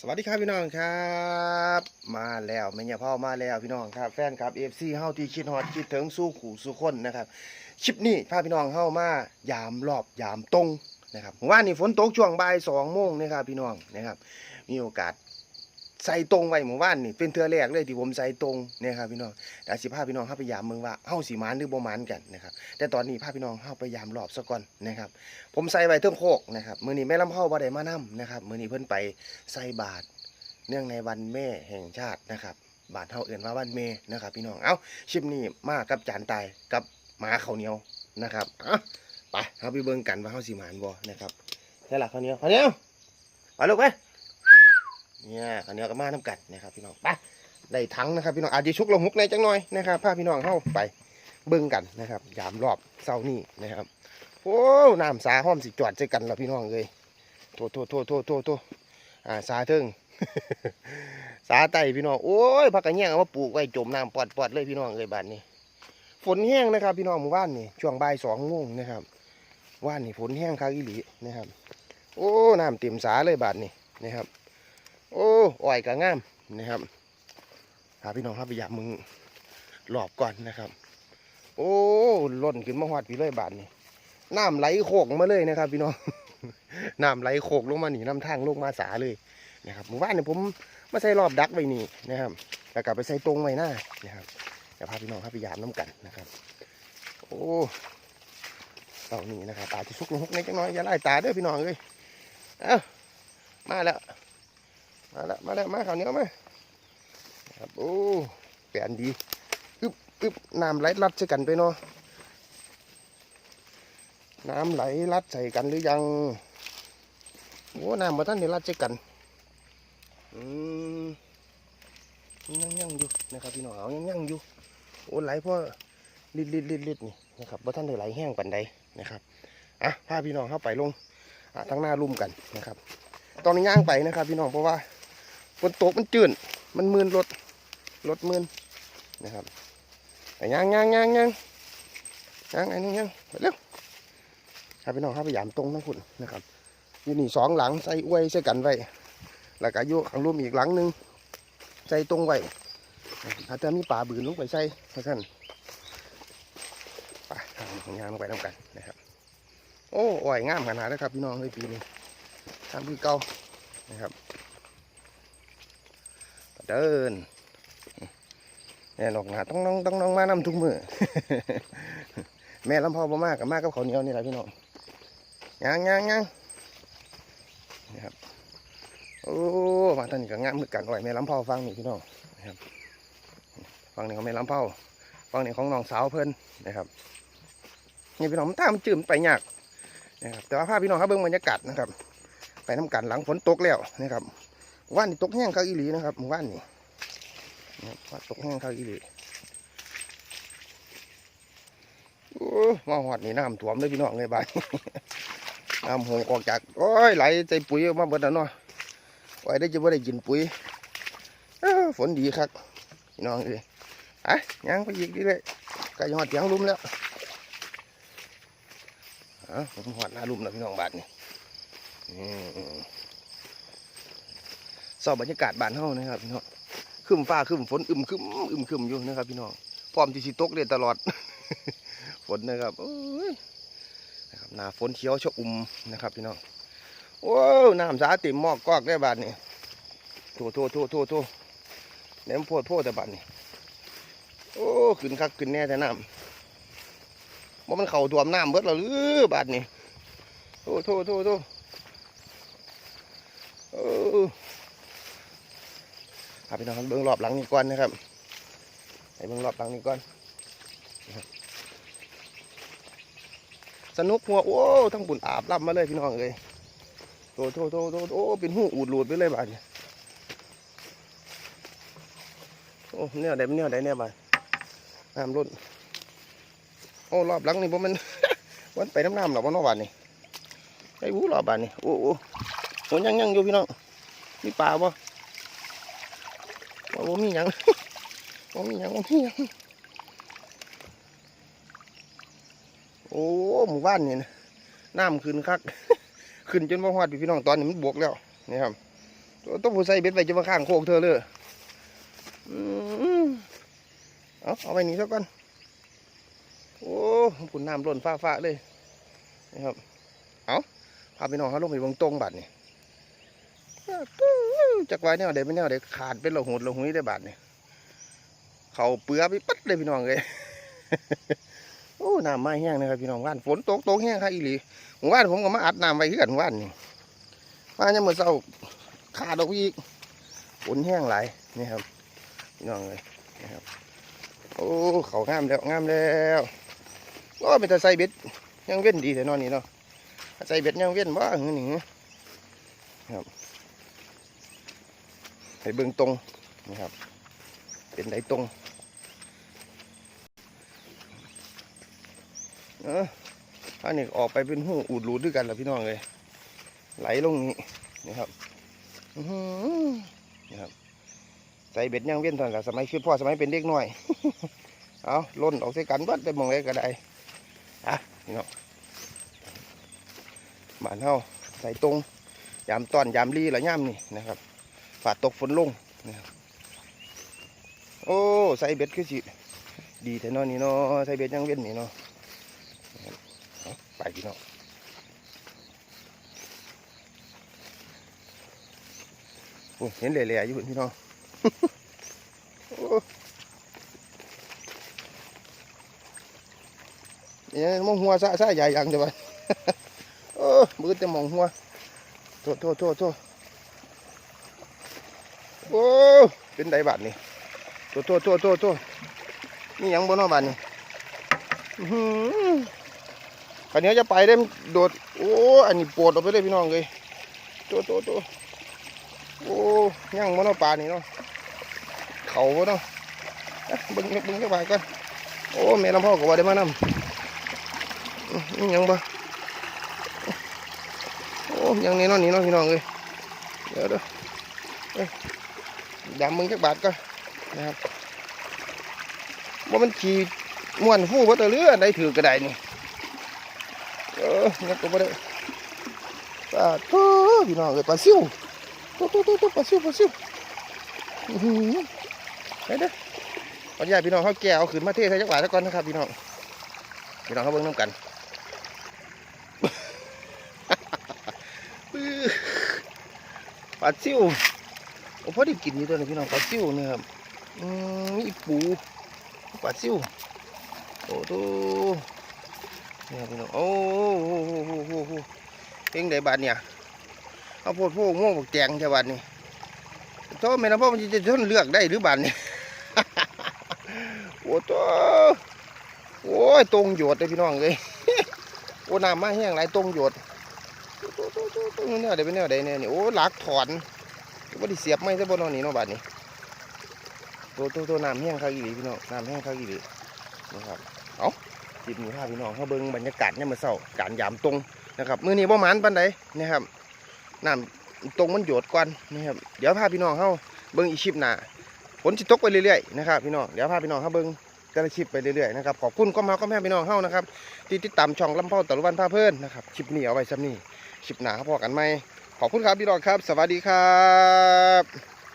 สวัสดีครับพี่น้องครับ มาแล้วแม่ยาพ่อมาแล้วพี่น้องครับ แฟนครับเอฟซีเฮาที่คิดฮอดคิดถึงสู้ขู่สู้คนนะครับคลิปนี้พาพี่น้องเฮามายามรอบยามตรงนะครับว่านนี้ฝนตกช่วงบ่ายสองโมงนะครับพี่น้องนะครับ มีโอกาส ใส่ตรงไว้เมื่อวานนี่เป็นเทือแรกเลยที่ผมใส่ตรงเนี่ยครับพี่น้องแต่สิพาพี่น้องเฮาไปยามเมืองว่าเฮาสิมานหรือบ่มานกันนะครับแต่ตอนนี้พาพี่น้องเฮาไปยามรอบซะก่อนนะครับผมใส่ไว้เทิงโคกนะครับมือนี้แม่ลำเฮาบ่ได้มานํนะครับมือนี้เพิ่นไปใส่บาตรเนื่องในวันแม่แห่งชาตินะครับบาทเท่าเอื่นว่าวันเมนะครับ พี่น้องเอ้าชิปนี้มากับจานตายกับหมาเขาเหนียวนะครับเอ้าไปเอาไปเบิ่งกันว่าเขาสิหมานบ่นะครับนี่แหละข้าเหนียวเขาเหนียวไปลูกไป เนี่ยข้าวเนียวกับมาน้ำกัดนะครับพี่น้องไปได้ทั้งนะครับพี่น้องอาจจะชุกลงหุกในจังหน่อยนะครับพาพี่น้องเข้าไปเบิ่งกันนะครับ ยามรอบเศร้านี่นะครับโอ้น้ำสาห้อมสิจอดใจกันแล้วพี่น้องเลยโทษโทษโทษโทษโทษโทษอ่าสาเทิงสาไตพี่น้องโอ้ยพักกันแย่งเอามาปลูกไว้จมน้ำปอดปอดเลยพี่น้องเลยบ้านนี้ ฝนแห้งนะครับ พี่น้องหมู่บ้านนี่ช่วงบ่ายสองโมงนะครับว่านนี่ฝนแห้งคากิลีนะครับ โอ้น้ำเต็มสาเลยบาดนี่นะครับ โอ้อ้อยกะงามนะครับพาพี่น้องครับไปหยาบมึงหลอบก่อนนะครับ โอ้ล้นขึ้นมาหอดพี่เลยบาดนี่น้ำไหลโขกมาเลยนะครับ พี่น้องน้ำไหลโขกลงมาหนีน้ำทางลงมาสาเลยนะครับหมู่บ้านเนี่ยผมมาใส่รอบดักไว้นี่นะครับแล้วกลับไปใส่ตรงไว้หน้านะครับเดี๋ยวพาพี่น้องครับไปยามน้ำกันนะครับ โอ้เต่านี่นะครับตาจะซุกลงหกในจังน้อยอย่าไล่ตาเด้อพี่น้องเลยเอ้ามาแล้ว มาแล้วมาแล้วมาข่าวเหนียวมาครับโอ้แปลนดีอึบอึบน้ำไหลลัดใส่กันไปเนาะน้ำไหลลัดใส่กันหรือยังโอ้น้ำมาท่านเดี๋ยวลัดใส่กันอืมยังยังอยู่นะครับพี่น้องเอายังยังอยู่โอ้ไหลเพราะลิดลิดลิดลิดนี่นะครับว่าท่านได้ไหลแห้งปันใดนะครับอะพาพี่น้องเข้าไปลงอะทั้งหน้าลุ่มกันนะครับ ตอนนี้ย่างไปนะครับ พี่น้องเพราะว่า ฝนตกมันจืดมันมืนรถรถมืนนะครับไปย่างย่างย่างย่างย่างไอ้นี่ย่างไปเร็วพาพี่น้องเข้าไปยามตรงทั้งคุณนะครับอยู่นี่สองหลังใส่อวยใส่กันไว้แล้วก็ยู่ข้างร่มอีกหลังหนึ่งใส่ตรงไว้ถ้าจะมีป่าบืนลงไปใส่เพราะนั้นไปทางของยางลงไปน้ำกันนะครับ โอ้อ่อยงามขนาดนะครับ พี่น้องเลยปีนี้ทำคือเก่านะครับ เดินเนี่ยหลอกหนาต้องน้องต้องน้องมานำทุกมือแม่ลำพ่อบ่มากกับมากกับข้าวเหนียวนี่แหละพี่น้องยางยางยางนะครับโอ้มาตอนนี้ก็งามเหมือนกันอ่อยแม่ลำเผาฟังนี่พี่น้องนะครับฟังนี่ของแม่ลำเผาฟังนี่ของน้องสาวเพิ่นนะครับนี่พี่น้องมันตามนจืมไปยากนะครับแต่ว่าภาพพี่น้องครับเบิ่งบรรยากาศนะครับ ไปน้ำกันหลังฝนตกแล้วนะครับ ว่านนี่ตกแห้งข้าวอีหลีนะครับหมู่บ้านนี่ว่าตกแห้งข้าวอีหลีโอ้มาหอดนี่น้ำท่วมเลยพี่น้องเลยบ้านน้ำหงออกจากโอ้ยไหลใจปุ๋ยมาเบิดแล้วเนาะไว้ได้จะว่ได้กินปุ๋ยฝนดีครับพี่น้องเอ้ยอะยังไปอีกดีเลยกล้หอดเสียงลุ่มแล้วอะผมหอดหน้าลุ่มแล้วพี่น้องบาทนี่อืม สอบบรรยากาศบ้านเฮานะครับพี่น้องครึมฟ้าครึมฝนอึมครึมอึมครึมอยู่นะครับพี่น้องพร้อมที่สิตกเลยตลอด ฝนนะครับนะครับหน้าฝนเขียวชอุ่มนะครับพี่น้องโอ้น้ำสาติมหมอกกอกได้บาดนี่โถโถโถโถโถแหนมโพดโพดแต่บาดนี่โอ้ขึ้นคักขึ้นแน่แต่น้ำว่ามันเข่าท่วมน้ำเบิดแล้วหรือบาดนี่โถโถโถโถโอ้ พาไปนอนเบื้องรอบหลังนี่ก่อนนะครับไปเบื้องรอบหลังนี่ก่อนสนุกหัวโอ้ทั้งบุญอาบรับมาเลยพี่น้องเอ้ยโตโตโตโตโอ้เป็นหูอูดหลุดไปเลยบาดเนี่ยโอ้เนี่ยได้เนี่ยได้เนี่ยบาดน้ำล้นโอ้รอบหลังนี่ผมมันวันไปน้ำน้ำหรอวะน้องบาดนี่ไอ้วูรอบบาดนี่โอ้โอ้โหยังยังอยู่พี่น้องมีปลาบ่ว่า บ่มีหยังบ่มีหยังบ่มีหยังโอ้หมู่บ้านนี่นะน้ำขึ้นคักขึ้นจนมาหอดพี่น้องตอนนี้มันบวกแล้วนี่ครับต้องผู้ใส่เบ็ดไปจะมาข้างโคกเธอเลยอืมเอาเอาไปนี่ซะก่อนโอ้คุณน้ำล้นฟ้าฟ้าๆเลยนะครับเอาพาไปน้องเขาลงไปเบงตรงบัดนี่ จักไว้แนวเด็ไม่แนวเด็ขาดเป็นละหูดละหุยได้บาดนี่ยเขาเปลือไปปัดเลยพี่น้องเลยโอ้น้ำมาแห้งนะครับพี่น้องว่านฝนตกตกแห้งครับอีหลีหมู่บ้านผมก็มาอัดน้ำไว้เพื่อนหมู่บ้านนี่มาเนี่ยามมื่อเช้าขาดออกอีกฝนแห้งหลายนี่ครับพี่น้องเลยนะครับโอ้เขางามแล้วงามแล้วโอ้เป็นตาใส่เบ็ดยังเว้นดีแต่นอนนี่เนาะใส่เบ็ดยังเว้นบ้างนี่ครับ ไปเบื้องตรงนะครับ เป็นไดตรงเอออันนี้ออกไปเป็นหูอูดรูดด้วยกันแล้วพี่น้องเลย ไหลลงนี้นะครับอื้อหือนะครับ ใส่เบ็ดย่างเวียนตอนกับสมัยคือพ่อสมัยเป็นเด็กน้อย เอาล่นออกใส่กันเบัดได้มองได้ก็ได้อะพี่น้องบ้านเฮาใส่ตรงยามตอนยามรีละย่ามนี่นะครับ ฝาตกฝนลงโอ้ใส่เบ็ดคือสิดีแต่นอนนี่เนาะใส่เบ็ดย่างเวียนนี่เนาะเอไปพี่น้องโอ้เห็นเหล่ๆอยู่พี่น้องเนี่ยมองหัวซะซะใหญ่ยังจะไปโอ้มือจะมองหัวโทษโทษโทษโทษโอ้ เป็นไดบาดนี่โทษโทษโทษโทษโทษนี่ยังบนนอบาดนี่อื้อหือคันนี้จะไปได้มันโดด โอ้ อันนี้ปวดออกไปเลยพี่น้องเลยตัวตัวตัวโอ้ย่างมันอปลานี่เนาะเขาบ่เนาะอะเบึงบึงจะไปก่อนโอ้แม่ลำพ่อก็ว่าได้มานำอื้อนี่ยังบ่โอ้ยังนี่นาะนี่นาะพี่น้องเลยเดี๋ยวเด้อเอ้ย ดำมึงจักบาทก่อนะครับว่ามันขี่ม่วนฟู่บ่ตะเรือได้ถือกระไดนี่เออเนี่ยก็ไม่ได้ปลาโถ่พี่น้องเอ้ยปลาซิวโถ่โถ่โถ่โถ่ปลาซิวปลาซิวอื้อหือไปเด้อขออนุญาพี่น้องเขาแก่เอาขึ้นมาเทใส่จักรวาลซะก่อนนะครับพี่น้องพี่น้องเขาเบิ่งน้ำกันปลาซิว โอ้พอได้กินอยู่ตัวนี้พี่น้องปลาซิวเนี่ยครับอืมมีปูปลาซิวโอ้โหนี่ครับพี่น้องโอ้โหโหโหโหเพ่งได้บาทเนี่ยเอาโพดโพดม่วงบอกแจงใช่บาทนี่โทษแม่นะพ่อมันจะทนเลือกได้หรือบาทนี่โอ้ตัวโอ้ยตรงโยดเลยพี่น้องเลยโอ้น้ำมาแห้งไหลตรงโยดตัวตัวตัวตัวเนี่ยเดี๋ยวเป็นแนวใดเนี่ยนี่โอ้หลักถอน ว่าดิเสียบไม่ใช่บนนอนนี่เนาะบาทนี่ตัวตัวตัวน้ำแห้งข้าวอีหลีพี่น้องน้ำแห้งข้าวอีหลีนะครับคลิปนี้าพี่น้องเขาเบิ่งบรรยากาศเนี่ยมมื่อเช้าการยามตรงนะครับมือนี้บ่หมานปานใดนะครับน้ำตรงมันโยดก่อนนะครับเดี๋ยวพาพี่น้องเขาเบิ่งอีกคลิปหน้าฝนสิตกไปเรื่อยๆนะครับพี่น้องเดี๋ยวพาพี่น้องเขาเบิ่งแต่ละคลิปไปเรื่อยๆนะครับขอบคุณก็มาก็แม่พี่น้องเฮานะครับที่ติดตามช่องลำเผาตะลุวันพาเพิ่อนนะครับคลิปนี้เอาไว้ซ้ำนี้คลิปหนาเขาพอกันไหม ขอบคุณครับพี่น้องครับ สวัสดีครับ